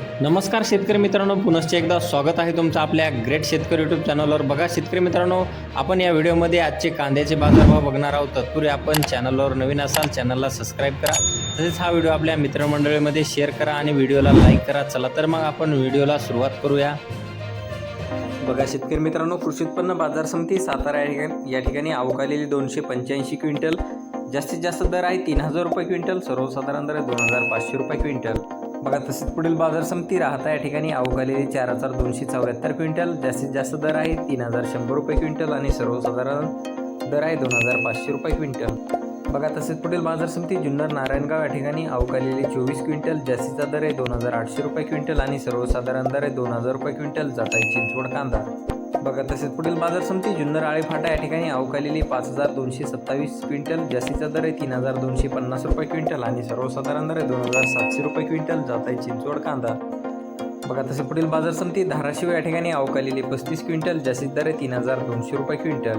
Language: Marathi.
नमस्कार शेतकरी मित्रांनो पुनश्च एकदा स्वागत आहे तुमचं आपल्या ग्रेट शेतकरी यूट्यूब चॅनलवर बघा शेतकरी मित्रांनो आपण या व्हिडिओमध्ये आजचे कांद्याचे बाजारभाव बघणार आहोत. तत्पूर्वी आपण चॅनलवर नवीन असाल चॅनलला सबस्क्राईब करा. तसेच हा व्हिडिओ आपल्या मित्रमंडळीमध्ये शेअर करा आणि व्हिडिओला लाईक करा. चला तर मग आपण व्हिडिओला सुरुवात करूया. बघा शेतकरी मित्रांनो कृषी उत्पन्न बाजार समिती सातारा या ठिकाणी या ठिकाणी अवकालेली दोनशे पंच्याऐंशी क्विंटल. जास्तीत जास्त दर आहे तीन हजार रुपये क्विंटल सर्वसाधारण दर आहे दोन हजार पाचशे रुपये क्विंटल. बघा तसेच पुढील बाजार समिती राहता या ठिकाणी अवघालेली चार हजार दोनशे चौऱ्याहत्तर क्विंटल जास्तीत जास्त दर आहे तीन हजार शंभर रुपये क्विंटल आणि सर्वसाधारण दर आहे दोन हजार पाचशे रुपये क्विंटल. बघा तसेच पुढील बाजार समिती जुन्नर नारायणगाव या ठिकाणी अवकालेली चोवीस क्विंटल जास्तीचा दर आहे दोन हजार आठशे रुपये क्विंटल आणि सर्वसाधारण दर आहे दोन हजार रुपये क्विंटल जात आहे चिंचवड कांदा. बघा तसेच पुढील बाजार समिती जुन्नर आळेफाटा या ठिकाणी अवकालेली पाच हजार दोनशे सत्तावीस क्विंटल जास्तीचा दर आहे तीन हजार दोनशे पन्नास रुपये क्विंटल आणि सर्वसाधारण दर आहे दोन हजार सातशे रुपये क्विंटल जात आहे चिंचवड कांदा. बघा तसे पुढील बाजार समिती धाराशिव या ठिकाणी अवकालेली पस्तीस क्विंटल जास्तीत दर आहे तीन हजार दोनशे रुपये क्विंटल.